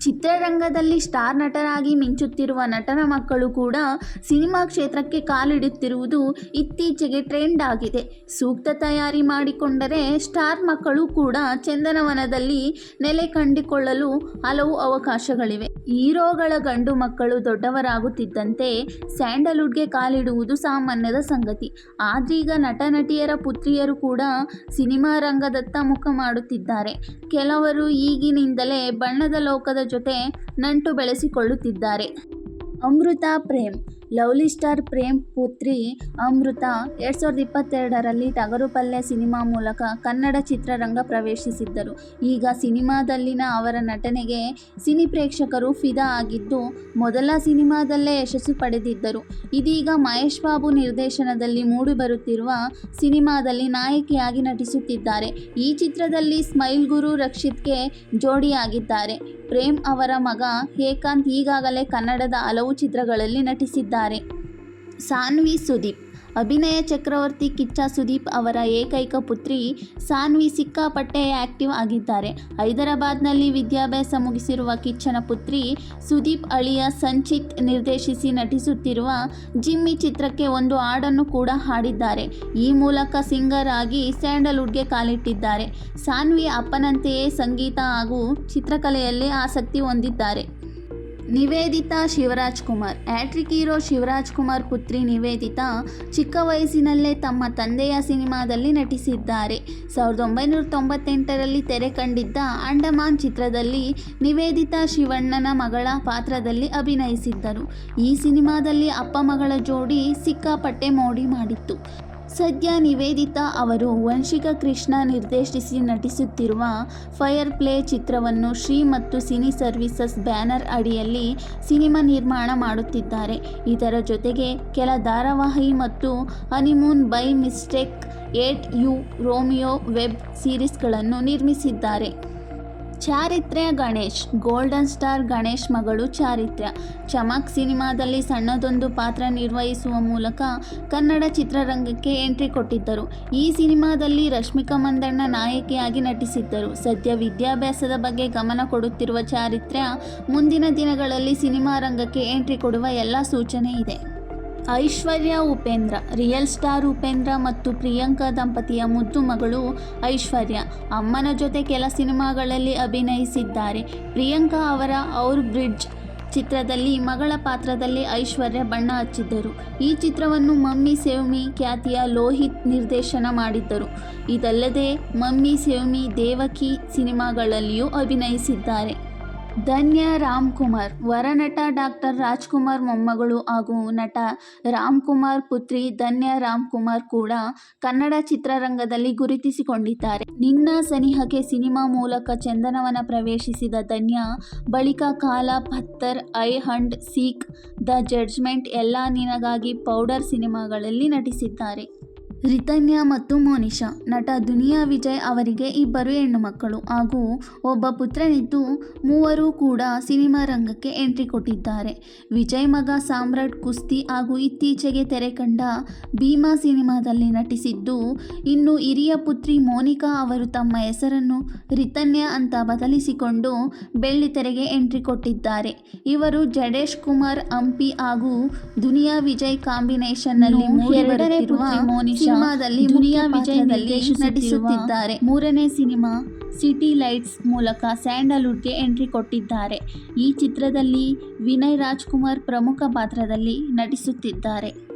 ಚಿತ್ರರಂಗದಲ್ಲಿ ಸ್ಟಾರ್ ನಟರಾಗಿ ಮಿಂಚುತ್ತಿರುವ ನಟನ ಮಕ್ಕಳು ಕೂಡ ಸಿನಿಮಾ ಕ್ಷೇತ್ರಕ್ಕೆ ಕಾಲಿಡುತ್ತಿರುವುದು ಇತ್ತೀಚೆಗೆ ಟ್ರೆಂಡ್ ಆಗಿದೆ. ಸೂಕ್ತ ತಯಾರಿ ಮಾಡಿಕೊಂಡರೆ ಸ್ಟಾರ್ ಮಕ್ಕಳು ಕೂಡ ಚಂದನವನದಲ್ಲಿ ನೆಲೆ ಕಂಡುಕೊಳ್ಳಲು ಹಲವು ಅವಕಾಶಗಳಿವೆ. ಹೀರೋಗಳ ಗಂಡು ಮಕ್ಕಳು ದೊಡ್ಡವರಾಗುತ್ತಿದ್ದಂತೆ ಸ್ಯಾಂಡಲ್ವುಡ್ಗೆ ಕಾಲಿಡುವುದು ಸಾಮಾನ್ಯದ ಸಂಗತಿ. ಆದ್ರೀಗ ನಟ ನಟಿಯರ ಪುತ್ರಿಯರು ಕೂಡ ಸಿನಿಮಾ ರಂಗದತ್ತ ಮುಖ ಮಾಡುತ್ತಿದ್ದಾರೆ. ಕೆಲವರು ಈಗಿನಿಂದಲೇ ಬಣ್ಣದ ಲೋಕದ ಜೊತೆ ನಂಟು ಬೆಳೆಸಿಕೊಳ್ಳುತ್ತಿದ್ದಾರೆ. ಅಮೃತ ಪ್ರೇಮ್ ಲವ್ಲಿ ಸ್ಟಾರ್ ಪ್ರೇಮ್ ಪುತ್ರಿ ಅಮೃತ ಎರಡು ಸಾವಿರದ ಇಪ್ಪತ್ತೆರಡರಲ್ಲಿ ಟಗರುಪಲ್ಲೆ ಸಿನಿಮಾ ಮೂಲಕ ಕನ್ನಡ ಚಿತ್ರರಂಗ ಪ್ರವೇಶಿಸಿದ್ದರು. ಈಗ ಸಿನಿಮಾದಲ್ಲಿನ ಅವರ ನಟನೆಗೆ ಸಿನಿ ಪ್ರೇಕ್ಷಕರು ಫಿದಾ ಆಗಿದ್ದು, ಮೊದಲ ಸಿನಿಮಾದಲ್ಲೇ ಯಶಸ್ಸು ಪಡೆದಿದ್ದರು. ಇದೀಗ ಮಹೇಶ್ ಬಾಬು ನಿರ್ದೇಶನದಲ್ಲಿ ಮೂಡಿಬರುತ್ತಿರುವ ಸಿನಿಮಾದಲ್ಲಿ ನಾಯಕಿಯಾಗಿ ನಟಿಸುತ್ತಿದ್ದಾರೆ. ಈ ಚಿತ್ರದಲ್ಲಿ ಸ್ಮೈಲ್ ಗುರು ರಕ್ಷಿತ್ಗೆ ಜೋಡಿಯಾಗಿದ್ದಾರೆ. ಪ್ರೇಮ್ ಅವರ ಮಗ ಏಕಾಂತ್ ಈಗಾಗಲೇ ಕನ್ನಡದ ಹಲವು ಚಿತ್ರಗಳಲ್ಲಿ ನಟಿಸಿದ್ದಾರೆ. ಸಾನ್ವಿ ಸುದೀಪ್. ಅಭಿನಯ ಚಕ್ರವರ್ತಿ ಕಿಚ್ಚ ಸುದೀಪ್ ಅವರ ಏಕೈಕ ಪುತ್ರಿ ಸಾನ್ವಿ ಸಿಕ್ಕಾಪಟ್ಟೆ ಆಕ್ಟಿವ್ ಆಗಿದ್ದಾರೆ. ಹೈದರಾಬಾದ್ನಲ್ಲಿ ವಿದ್ಯಾಭ್ಯಾಸ ಮುಗಿಸಿರುವ ಕಿಚ್ಚನ ಪುತ್ರಿ ಸುದೀಪ್ ಅಳಿಯ ಸಂಚಿತ್ ನಿರ್ದೇಶಿಸಿ ನಟಿಸುತ್ತಿರುವ ಜಿಮ್ಮಿ ಚಿತ್ರಕ್ಕೆ ಒಂದು ಹಾಡನ್ನು ಕೂಡ ಹಾಡಿದ್ದಾರೆ. ಈ ಮೂಲಕ ಸಿಂಗರ್ ಆಗಿ ಸ್ಯಾಂಡಲ್ವುಡ್ಗೆ ಕಾಲಿಟ್ಟಿದ್ದಾರೆ. ಸಾನ್ವಿ ಅಪ್ಪನಂತೆಯೇ ಸಂಗೀತ ಹಾಗೂ ಚಿತ್ರಕಲೆಯಲ್ಲೇ ಆಸಕ್ತಿ ಹೊಂದಿದ್ದಾರೆ. Nivedita Shivaraj Kumar. Hat trick hero Shivaraj Kumar ಪುತ್ರಿ ನಿವೇದಿತಾ ಚಿಕ್ಕ ವಯಸ್ಸಿನಲ್ಲೇ ತಮ್ಮ ತಂದೆಯ ಸಿನಿಮಾದಲ್ಲಿ ನಟಿಸಿದ್ದಾರೆ. ಸಾವಿರದ ಒಂಬೈನೂರ ತೊಂಬತ್ತೆಂಟರಲ್ಲಿ ತೆರೆ ಕಂಡಿದ್ದ ಅಂಡಮಾನ್ ಚಿತ್ರದಲ್ಲಿ ನಿವೇದಿತಾ ಶಿವಣ್ಣನ ಮಗಳ ಪಾತ್ರದಲ್ಲಿ ಅಭಿನಯಿಸಿದ್ದರು. ಈ ಸಿನಿಮಾದಲ್ಲಿ ಅಪ್ಪ ಮಗಳ ಜೋಡಿ ಸಿಕ್ಕಾಪಟ್ಟೆ ಮೋಡಿ ಮಾಡಿತ್ತು. ಸದ್ಯ ನಿವೇದಿತಾ ಅವರು ವಂಶಿಕ ಕೃಷ್ಣ ನಿರ್ದೇಶಿಸಿ ನಟಿಸುತ್ತಿರುವ ಫೈರ್ ಪ್ಲೇ ಚಿತ್ರವನ್ನು Sri Muthu cine services banner ಅಡಿಯಲ್ಲಿ ಸಿನಿಮಾ ನಿರ್ಮಾಣ ಮಾಡುತ್ತಿದ್ದಾರೆ. ಇದರ ಜೊತೆಗೆ ಕೆಲ ಧಾರಾವಾಹಿ ಮತ್ತು honeymoon by mistake hate you Romeo web ಸೀರೀಸ್ಗಳನ್ನು ನಿರ್ಮಿಸಿದ್ದಾರೆ. ಚಾರಿತ್ರ್ಯ ಗಣೇಶ್, ಗೋಲ್ಡನ್ ಸ್ಟಾರ್ ಗಣೇಶ್ ಮಗಳು ಚಾರಿತ್ರ್ಯ. ಚಮಕ್ ಸಿನಿಮಾದಲ್ಲಿ ಸಣ್ಣದೊಂದು ಪಾತ್ರ ನಿರ್ವಹಿಸುವ ಮೂಲಕ ಕನ್ನಡ ಚಿತ್ರರಂಗಕ್ಕೆ ಎಂಟ್ರಿ ಕೊಟ್ಟಿದ್ದರು. ಈ ಸಿನಿಮಾದಲ್ಲಿ ರಶ್ಮಿಕಾ ಮಂದಣ್ಣ ನಾಯಕಿಯಾಗಿ ನಟಿಸಿದ್ದರು. ಸದ್ಯ ವಿದ್ಯಾಭ್ಯಾಸದ ಬಗ್ಗೆ ಗಮನ ಕೊಡುತ್ತಿರುವ ಚಾರಿತ್ರ್ಯ ಮುಂದಿನ ದಿನಗಳಲ್ಲಿ ಸಿನಿಮಾ ರಂಗಕ್ಕೆ ಎಂಟ್ರಿ ಕೊಡುವ ಎಲ್ಲ ಸೂಚನೆ ಇದೆ. ಐಶ್ವರ್ಯ ಉಪೇಂದ್ರ, ರಿಯಲ್ ಸ್ಟಾರ್ ಉಪೇಂದ್ರ ಮತ್ತು ಪ್ರಿಯಾಂಕಾ ದಂಪತಿಯ ಮುದ್ದು ಮಗಳು ಐಶ್ವರ್ಯ. ಅಮ್ಮನ ಜೊತೆ ಕೆಲ ಸಿನಿಮಾಗಳಲ್ಲಿ ಅಭಿನಯಿಸಿದ್ದಾರೆ. ಪ್ರಿಯಾಂಕಾ ಅವರ ಔರ್ ಬ್ರಿಡ್ಜ್ ಚಿತ್ರದಲ್ಲಿ ಮಗಳ ಪಾತ್ರದಲ್ಲಿ ಐಶ್ವರ್ಯ ಬಣ್ಣ ಹಚ್ಚಿದ್ದರು. ಈ ಚಿತ್ರವನ್ನು ಮಮ್ಮಿ ಸೇವ್ಮಿ ಖ್ಯಾತಿಯ ಲೋಹಿತ್ ನಿರ್ದೇಶನ ಮಾಡಿದ್ದರು. ಇದಲ್ಲದೆ ಮಮ್ಮಿ ಸೇವ್ಮಿ ದೇವಕಿ ಸಿನಿಮಾಗಳಲ್ಲಿಯೂ ಅಭಿನಯಿಸಿದ್ದಾರೆ. ಧನ್ಯ ರಾಮ್ಕುಮಾರ್. ವರನಟ ಡಾಕ್ಟರ್ ರಾಜ್ಕುಮಾರ್ ಮೊಮ್ಮಗಳು ಹಾಗೂ ನಟ ರಾಮ್ಕುಮಾರ್ ಪುತ್ರಿ ಧನ್ಯ ರಾಮ್ಕುಮಾರ್ ಕೂಡ ಕನ್ನಡ ಚಿತ್ರರಂಗದಲ್ಲಿ ಗುರುತಿಸಿಕೊಂಡಿದ್ದಾರೆ. ನಿನ್ನ ಸನಿಹಕ್ಕೆ ಸಿನಿಮಾ ಮೂಲಕ ಚಂದನವನ ಪ್ರವೇಶಿಸಿದ ಧನ್ಯ, ಬಳಿಕ Kaala Patthar hide and, seek, the judgement ಎಲ್ಲ ನಿನಗಾಗಿ ಪೌಡರ್ ಸಿನಿಮಾಗಳಲ್ಲಿ ನಟಿಸಿದ್ದಾರೆ. ರಿತನ್ಯ ಮತ್ತು ಮೋನಿಶಾ ನಟ ದುನಿಯಾ ವಿಜಯ್ ಅವರಿಗೆ ಇಬ್ಬರು ಹೆಣ್ಣು ಮಕ್ಕಳು ಹಾಗೂ ಒಬ್ಬ ಪುತ್ರನಿದ್ದು ಮೂವರೂ ಕೂಡ ಸಿನಿಮಾ ರಂಗಕ್ಕೆ ಎಂಟ್ರಿ ಕೊಟ್ಟಿದ್ದಾರೆ. ವಿಜಯ್ ಮಗ ಸಾಮ್ರಾಟ್ ಕುಸ್ತಿ ಹಾಗೂ ಇತ್ತೀಚೆಗೆ ತೆರೆ ಕಂಡ ಭೀಮಾ ಸಿನಿಮಾದಲ್ಲಿ ನಟಿಸಿದ್ದು ಇನ್ನು ಹಿರಿಯ ಪುತ್ರಿ ಮೋನಿಕಾ ಅವರು ತಮ್ಮ ಹೆಸರನ್ನು ರಿತನ್ಯ ಅಂತ ಬದಲಿಸಿಕೊಂಡು ಬೆಳ್ಳಿ ತೆರೆಗೆ ಎಂಟ್ರಿ ಕೊಟ್ಟಿದ್ದಾರೆ. ಇವರು ಜಡೇಶ್ ಕುಮಾರ್ ಹಂಪಿ ಹಾಗೂ ದುನಿಯಾ ವಿಜಯ್ ಕಾಂಬಿನೇಷನ್ನಲ್ಲಿ ಪುತ್ರಿ ಮೋನಿಶಾ ಸಿನಿಮಾದಲ್ಲಿ ಮುನಿಯಾ ವಿಜಯ್ ನಟಿಸುತ್ತಿದ್ದಾರೆ. ಮೂರನೇ ಸಿನಿಮಾ ಸಿಟಿ ಲೈಟ್ಸ್ ಮೂಲಕ ಸ್ಯಾಂಡಲ್ವುಡ್ಗೆ ಎಂಟ್ರಿ ಕೊಟ್ಟಿದ್ದಾರೆ. ಈ ಚಿತ್ರದಲ್ಲಿ ವಿನಯ್ ರಾಜ್ಕುಮಾರ್ ಪ್ರಮುಖ ಪಾತ್ರದಲ್ಲಿ ನಟಿಸುತ್ತಿದ್ದಾರೆ.